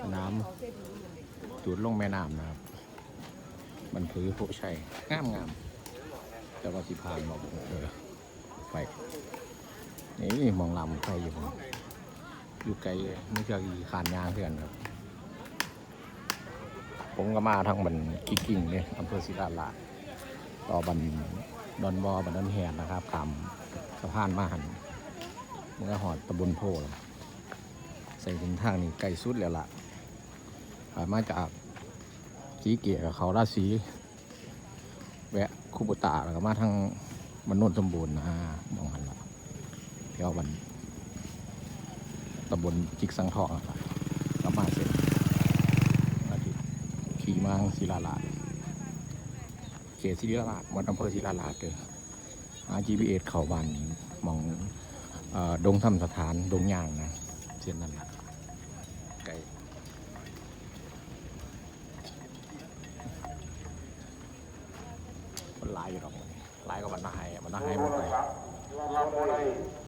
สนามจุดลงแม่น้ำนะครับ มันคือโพชัยงามงามๆแต่ว่าสิพานบอกเออไปนี่มองลำไปอยู่ผมอยู่ไกลไม่เชื่อกี่ขานยางเพื่อนครับ ผมก็มาทั้งบันกิ่งกิ่งเนี่ยอำเภอศิลาลาต่อบันดอนบอบันดอนแหนนะครับขามสะพานมาหัน เมื่อหอดตะบนโพแล้วใส่ถึงทางนี้ไกลสุดแล้วล่ะผ่ามาจากสีเกียกับเขาราศีแวะคุบุตะแล้วก็มาทางมันโนนสมบูรณ์นะมองหันละเที่ยวบันตำบลจิกสังทองอะครับก็มาเสร็จาทิตย์ขี่มาศิลาลาดเขตศิลาลาดวัดอำเภอศิลาลาดเด้ออา GPS เขาบ้านนี้มอง ดงธรรมสถานดงย่างนะเส้นนั้นละไกลมันหลายอยู่หรอกหลายกว่าบรรณาไฮอะบรรณาไฮหมดเลย